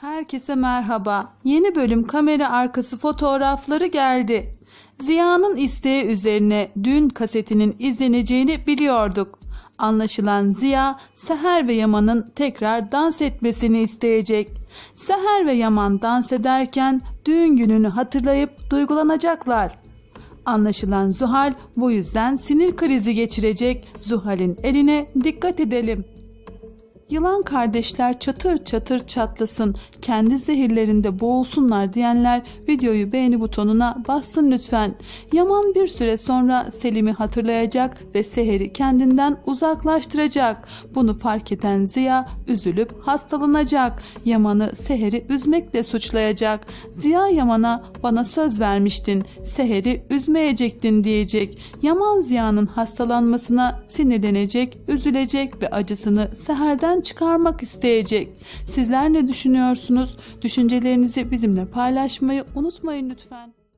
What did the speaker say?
Herkese merhaba. Yeni bölüm kamera arkası fotoğrafları geldi. Ziya'nın isteği üzerine dün kasetinin izleneceğini biliyorduk. Anlaşılan Ziya, Seher ve Yaman'ın tekrar dans etmesini isteyecek. Seher ve Yaman dans ederken düğün gününü hatırlayıp duygulanacaklar. Anlaşılan Zuhal bu yüzden sinir krizi geçirecek. Zuhal'in eline dikkat edelim. Yılan kardeşler çatır çatır çatlasın, kendi zehirlerinde boğulsunlar diyenler videoyu beğeni butonuna bassın lütfen. Yaman bir süre sonra Selim'i hatırlayacak ve Seher'i kendinden uzaklaştıracak. Bunu fark eden Ziya üzülüp hastalanacak. Yaman'ı Seher'i üzmekle suçlayacak. Ziya Yaman'a bana söz vermiştin, Seher'i üzmeyecektin diyecek. Yaman Ziya'nın hastalanmasına sinirlenecek, üzülecek ve acısını Seher'den çıkarmak isteyecek. Sizler ne düşünüyorsunuz? Düşüncelerinizi bizimle paylaşmayı unutmayın lütfen.